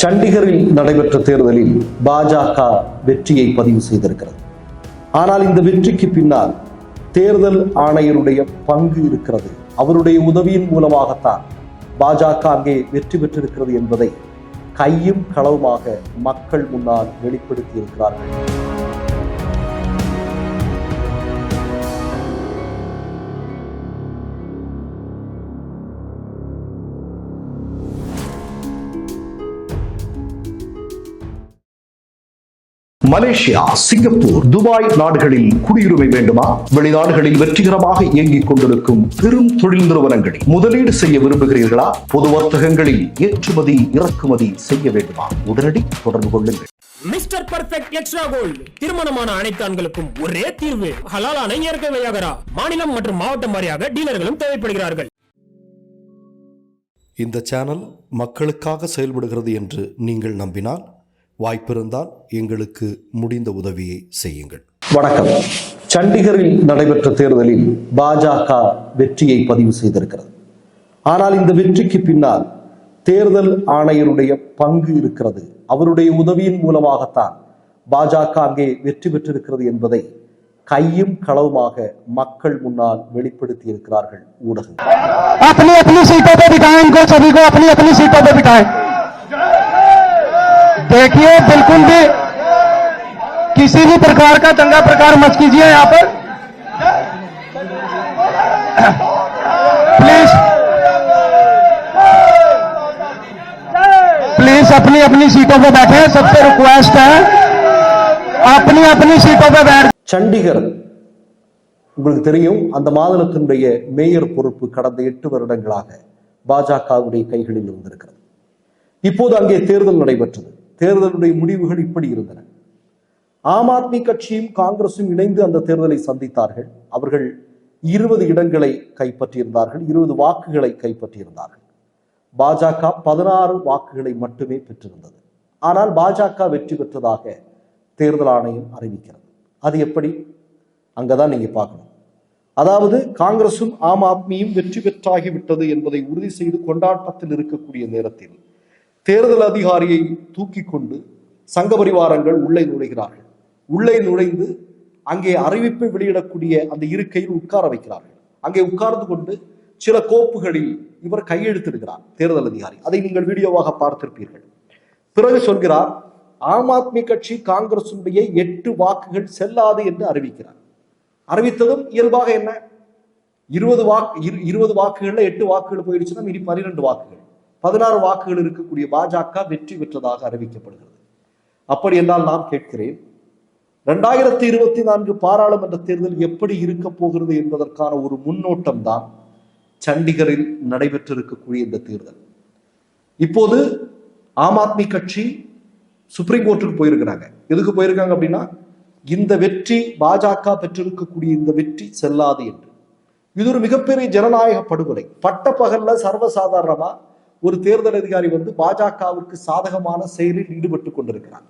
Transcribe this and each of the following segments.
சண்டிகரில் நடைபெற்ற தேர்தலில் பாஜக வெற்றியை பதிவு செய்திருக்கிறது. ஆனால் இந்த வெற்றிக்கு பின்னால் தேர்தல் ஆணையருடைய பங்கு இருக்கிறது. அவருடைய உதவியின் மூலமாகத்தான் பாஜக அங்கே வெற்றி பெற்றிருக்கிறது என்பதை கையும் களவுமாக மக்கள் முன்னால் வெளிப்படுத்தி மலேசியா சிங்கப்பூர் துபாய் நாடுகளில் குடியுரிமை வேண்டுமா? வெளிநாடுகளில் வெற்றிகரமாக இயங்கிக் கொண்டிருக்கும் பெரும் தொழில் நிறுவனங்களில் முதலீடு செய்ய விரும்புகிறீர்களா? பொது வர்த்தகங்களில் ஏற்றுமதி இறக்குமதி செய்ய வேண்டுமா? உடனடி தொடர்பு கொள்ளுங்கள். Mister perfect extra gold. திருமணமான அனைத்து ஆண்களுக்கும் ஒரே தீர்வு. ஹலாலான இயற்கை வியாகரா மாநிலம் மற்றும் மாவட்டம் வாரியாக டீலர்களும் தேவைப்படுகிறார்கள். இந்த சேனல் மக்களுக்காக செயல்படுகிறது என்று நீங்கள் நம்பினால் வாய்ப்பிருந்தால் எங்களுக்கு முடிந்த உதவியை செய்யுங்கள். வணக்கம். சண்டிகரில் நடைபெற்ற தேர்தலில் பாஜக வெற்றியை பதிவு செய்திருக்கிறது. ஆனால் இந்த வெற்றிக்கு பின்னால் தேர்தல் ஆணையருடைய பங்கு இருக்கிறது. அவருடைய உதவியின் மூலமாகத்தான் பாஜக அங்கே வெற்றி பெற்றிருக்கிறது என்பதை கையும் களவுமாக மக்கள் முன்னால் வெளிப்படுத்தி இருக்கிறார்கள் ஊடகங்கள் देखिए बिल्कुल भी किसी भी प्रकार का दंगा प्रकार मत कीजिए यहाँ पर प्लीज प्लीज अपनी अपनी सीटों पे बैठे सबसे रिक्वेस्ट है अपनी अपनी सीटों पे बैठ சண்டிகர் உங்களுக்கு தெரியும் அந்த மாநிலத்தினுடைய மேயர் பொறுப்பு கடந்த எட்டு வருடங்களாக பாஜகவுடைய கைகளில் இருந்திருக்கிறது இப்போது அங்கே தேர்தல் நடைபெற்றது தேர்தலுடைய முடிவுகள் இப்படி இருந்தன. ஆம் ஆத்மி கட்சியும் காங்கிரசும் இணைந்து அந்த தேர்தலை சந்தித்தார்கள். அவர்கள் இருபது இடங்களை கைப்பற்றியிருந்தார்கள் இருபது வாக்குகளை கைப்பற்றியிருந்தார்கள். பாஜக பதினாறு வாக்குகளை மட்டுமே பெற்றிருந்தது. ஆனால் பாஜக வெற்றி பெற்றதாக தேர்தல் ஆணையம் அறிவிக்கிறது. அது எப்படி? அங்கதான் நீங்க பார்க்கணும். அதாவது காங்கிரசும் ஆம் ஆத்மியும் வெற்றி பெற்றாகிவிட்டது என்பதை உறுதி செய்து கொண்டாட்டத்தில் இருக்கக்கூடிய நேரத்தில் தேர்தல் அதிகாரியை தூக்கி கொண்டு சங்க பரிவாரங்கள் உள்ளே நுழைகிறார்கள். உள்ளே நுழைந்து அங்கே அறிவிப்பை வெளியிடக்கூடிய அந்த இருக்கையில் உட்கார வைக்கிறார்கள். அங்கே உட்கார்ந்து கொண்டு சில கோப்புகளில் இவர் கையெழுத்திடுகிறார் தேர்தல் அதிகாரி. அதை நீங்கள் வீடியோவாக பார்த்திருப்பீர்கள். பிறகு சொல்கிறார் ஆம் ஆத்மி கட்சி காங்கிரசுடைய எட்டு வாக்குகள் செல்லாது என்று அறிவிக்கிறார். அறிவித்ததும் இயல்பாக என்ன? இருபது வாக்கு இரு- இருபது வாக்குகள்ல எட்டு வாக்குகள் போயிடுச்சுன்னா இனி பன்னிரெண்டு வாக்குகள். பதினாறு வாக்குகள் இருக்கக்கூடிய பாஜக வெற்றி பெற்றதாக அறிவிக்கப்படுகிறது. அப்படி என்றால் நான் கேட்கிறேன் ரெண்டாயிரத்தி இருபத்தி நான்கு பாராளுமன்ற தேர்தல் எப்படி இருக்க போகிறது என்பதற்கான ஒரு முன்னோட்டம் தான் சண்டிகரில் நடைபெற்றிருக்கக்கூடிய இந்த தேர்தல். இப்போது ஆம் ஆத்மி கட்சி சுப்ரீம் கோர்ட்டுக்கு போயிருக்கிறாங்க. எதுக்கு போயிருக்காங்க அப்படின்னா இந்த வெற்றி பாஜக பெற்றிருக்கக்கூடிய இந்த வெற்றி செல்லாது என்று. இது ஒரு மிகப்பெரிய ஜனநாயக படுகொலை. பட்ட பகல்ல சர்வசாதாரணமா ஒரு தேர்தல் அதிகாரி வந்து பாஜகவிற்கு சாதகமான செயலில் ஈடுபட்டு கொண்டிருக்கிறார்.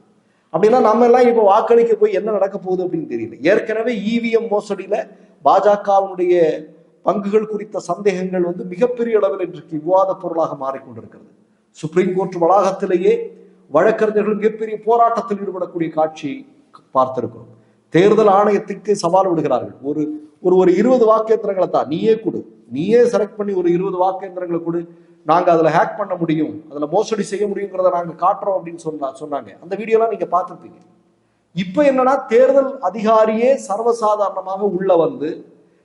அப்படின்னா நம்ம எல்லாம் இப்ப வாக்களிக்க போய் என்ன நடக்க போகுது அப்படின்னு தெரியல. ஏற்கனவே இவிஎம் மோசடியில பாஜகவினுடைய பங்குகள் குறித்த சந்தேகங்கள் வந்து மிகப்பெரிய அளவில் இன்றைக்கு விவாத பொருளாக மாறிக்கொண்டிருக்கிறது. சுப்ரீம் கோர்ட் வளாகத்திலேயே வழக்கறிஞர்கள் மிகப்பெரிய போராட்டத்தில் ஈடுபடக்கூடிய காட்சி பார்த்திருக்கிறோம். தேர்தல் ஆணையத்துக்கு சவால் விடுகிறார்கள். ஒரு ஒரு ஒரு இருபது வாக்கேந்திரங்களை தான் நீயே கொடு. நீயே செலக்ட் பண்ணி ஒரு இருபது வாக்கேந்திரங்களை கொடு. நாங்க அதுல ஹேக் பண்ண முடியும் அதுல மோசடி செய்ய முடியுங்கிறத நாங்க காட்டுறோம் அப்படின்னு சொன்னா சொன்னாங்க. அந்த வீடியோலாம் நீங்க பார்த்துருப்பீங்க. இப்ப என்னன்னா தேர்தல் அதிகாரியே சர்வசாதாரணமாக உள்ள வந்து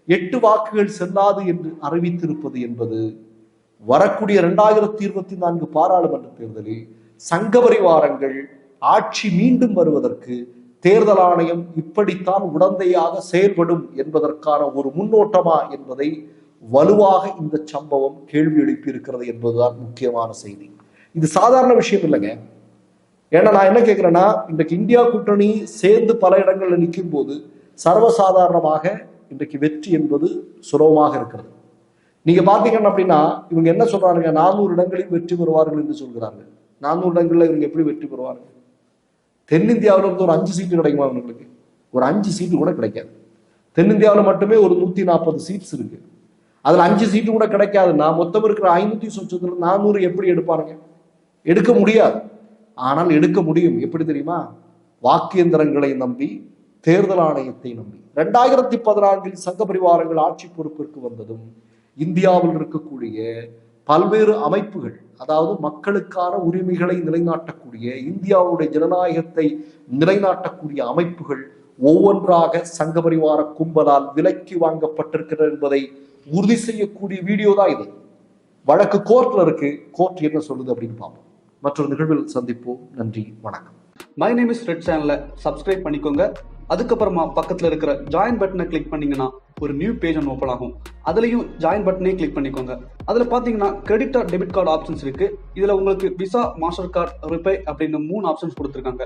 எட்டு வாக்குகள் செல்லாது என்று அறிவித்திருப்பது என்பது வரக்கூடிய ரெண்டாயிரத்தி இருபத்தி நான்கு பாராளுமன்ற தேர்தலில் சங்க பரிவாரங்கள் ஆட்சி மீண்டும் வருவதற்கு தேர்தல் ஆணையம் இப்படித்தான் உடந்தையாக செயல்படும் என்பதற்கான ஒரு முன்னோட்டமா என்பதை வலுவாக இந்த சம்பவம் கேள்வி எழுப்பி இருக்கிறது என்பதுதான் முக்கியமான செய்தி. இது சாதாரண விஷயம் இல்லைங்க. ஏன்னா நான் என்ன கேட்கிறேன்னா இன்றைக்கு இந்தியா கூட்டணி சேர்ந்து பல இடங்களில் நிற்கும் போது சர்வசாதாரணமாக இன்றைக்கு வெற்றி என்பது சுலபமாக இருக்கிறது. நீங்க பாத்தீங்கன்னா அப்படின்னா இவங்க என்ன சொல்றாங்க நானூறு இடங்களில் வெற்றி பெறுவார்கள் என்று சொல்கிறாங்க நானூறு இடங்கள்ல இவங்க எப்படி வெற்றி பெறுவார்கள்? தென்னிந்தியாவில் இருந்து ஒரு அஞ்சு சீட்டு கிடைக்குமா அவங்களுக்கு ஒரு அஞ்சு சீட்டு கூட கிடைக்காது. தென்னிந்தியாவில் மட்டுமே ஒரு நூத்தி நாற்பது சீட்ஸ் இருக்கு. அதில் அஞ்சு சீட்டு கூட கிடைக்காதுன்னா மொத்தம் இருக்கிற ஐநூத்தி சொச்சத்துல நானூறு எப்படி எடுப்பாருங்க எடுக்க முடியாது. ஆனால் எடுக்க முடியும். எப்படி தெரியுமா? வாக்கியந்திரங்களை நம்பி தேர்தல் ஆணையத்தை நம்பி. ரெண்டாயிரத்தி பதினான்கில் சங்க பரிவாரங்கள் ஆட்சி பொறுப்பிற்கு வந்ததும் இந்தியாவில் இருக்கக்கூடிய பல்வேறு அமைப்புகள் அதாவது மக்களுக்கான உரிமைகளை நிலைநாட்டக்கூடிய இந்தியாவுடைய ஜனநாயகத்தை நிலைநாட்டக்கூடிய அமைப்புகள் ஒவ்வொன்றாக சங்கபரிவார கும்பலால் விலக்கி வாங்கப்பட்டிருக்கிறது என்பதை உறுதி செய்யக்கூடிய வீடியோ தான் இது. வழக்கு கோர்ட்ல இருக்கு. கோர்ட் என்ன சொல்லுது அப்படின்னு பார்ப்போம். மற்றொரு நிகழ்வில் சந்திப்போம். நன்றி. வணக்கம். மை நேம் இஸ் ரெட் சேனலை சப்ஸ்கிரைப் பண்ணிக்கோங்க. அதுக்கப்புறமா பக்கத்தில் இருக்கிற ஜாயின் பட்டனை கிளிக் பண்ணீங்கன்னா ஒரு நியூ பேஜ் ஒன்று ஓப்பன் ஆகும். அதுலேயும் ஜாயின் பட்டனே கிளிக் பண்ணிக்கோங்க. அதில் பார்த்தீங்கன்னா credit or debit card options இருக்கு. இதில் உங்களுக்கு விசா மாஸ்டர் கார்டு ரிப்பே அப்படின்னு மூணு ஆப்ஷன்ஸ் கொடுத்துருக்காங்க.